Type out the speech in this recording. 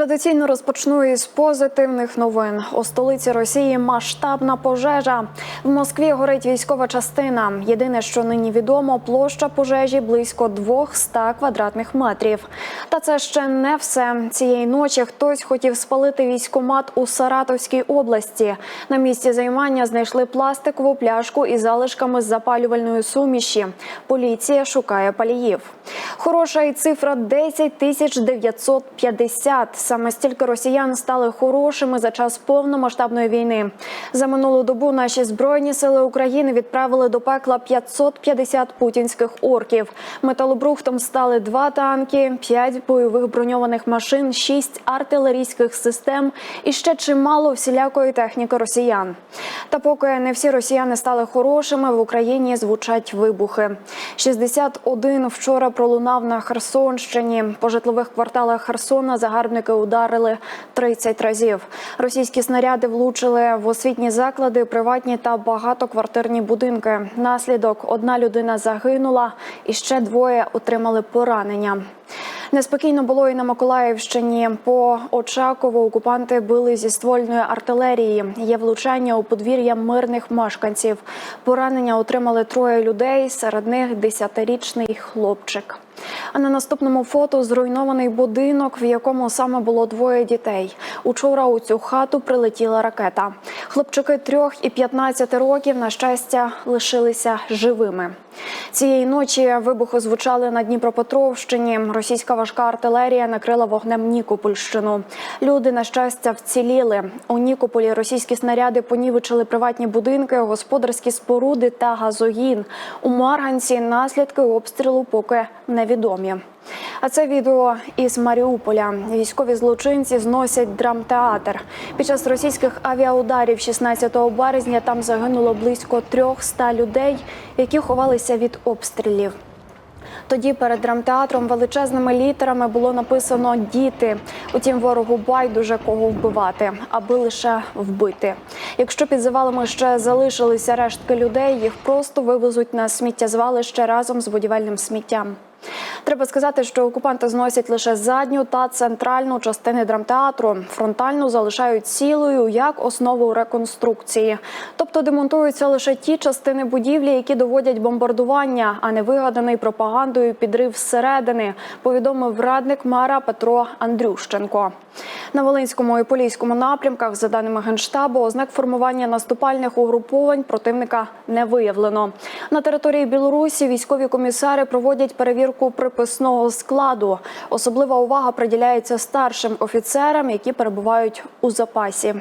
Традиційно розпочну із позитивних новин. У столиці Росії масштабна пожежа. В Москві горить військова частина. Єдине, що нині відомо, площа пожежі близько 200 квадратних метрів. Та це ще не все. Цієї ночі хтось хотів спалити військомат у Саратовській області. На місці займання знайшли пластикову пляшку із залишками запалювальної суміші. Поліція шукає паліїв. Хороша і цифра 10 тисяч 950. Саме стільки росіян стали хорошими за час повномасштабної війни. За минулу добу наші збройні сили України відправили до пекла 550 путінських орків. Металобрухтом стали два танки, п'ять бойових броньованих машин, шість артилерійських систем і ще чимало всілякої техніки росіян. Та поки не всі росіяни стали хорошими, в Україні звучать вибухи. 61 вчора пролунав на Херсонщині. По житлових кварталах Херсона загарбники ударили 30 разів. Російські снаряди влучили в освітні заклади, приватні та багатоквартирні будинки. Наслідок одна людина загинула, і ще двоє отримали поранення. Неспокійно було і на Миколаївщині. По Очакову окупанти били зі ствольної артилерії. Є влучання у подвір'я мирних мешканців. Поранення отримали троє людей. Серед них десятирічний хлопчик. А на наступному фото зруйнований будинок, в якому саме було двоє дітей. Учора у цю хату прилетіла ракета. Хлопчики трьох і 15 років, на щастя, лишилися живими. Цієї ночі вибухи звучали на Дніпропетровщині. Російська важка артилерія накрила вогнем Нікопольщину. Люди, на щастя, вціліли. У Нікополі російські снаряди понівечили приватні будинки, господарські споруди та газогін. У Марганці наслідки обстрілу поки невідомі. А це відео із Маріуполя. Військові злочинці зносять драмтеатр. Під час російських авіаударів 16 березня там загинуло близько 300 людей, які ховалися від обстрілів. Тоді перед драмтеатром величезними літерами було написано Діти. Утім, ворогу байдуже кого вбивати, аби лише вбити. Якщо під завалами ще залишилися рештки людей, їх просто вивезуть на сміттєзвалище разом з будівельним сміттям. Треба сказати, що окупанти зносять лише задню та центральну частини драмтеатру. Фронтальну залишають цілою як основу реконструкції. Тобто демонтуються лише ті частини будівлі, які доводять бомбардування, а не вигаданий пропагандою підрив зсередини, повідомив радник мера Петро Андрющенко. На Волинському і Поліському напрямках, за даними генштабу, ознак формування наступальних угруповань противника не виявлено. На території Білорусі військові комісари проводять перевірку приписного складу. Особлива увага приділяється старшим офіцерам, які перебувають у запасі.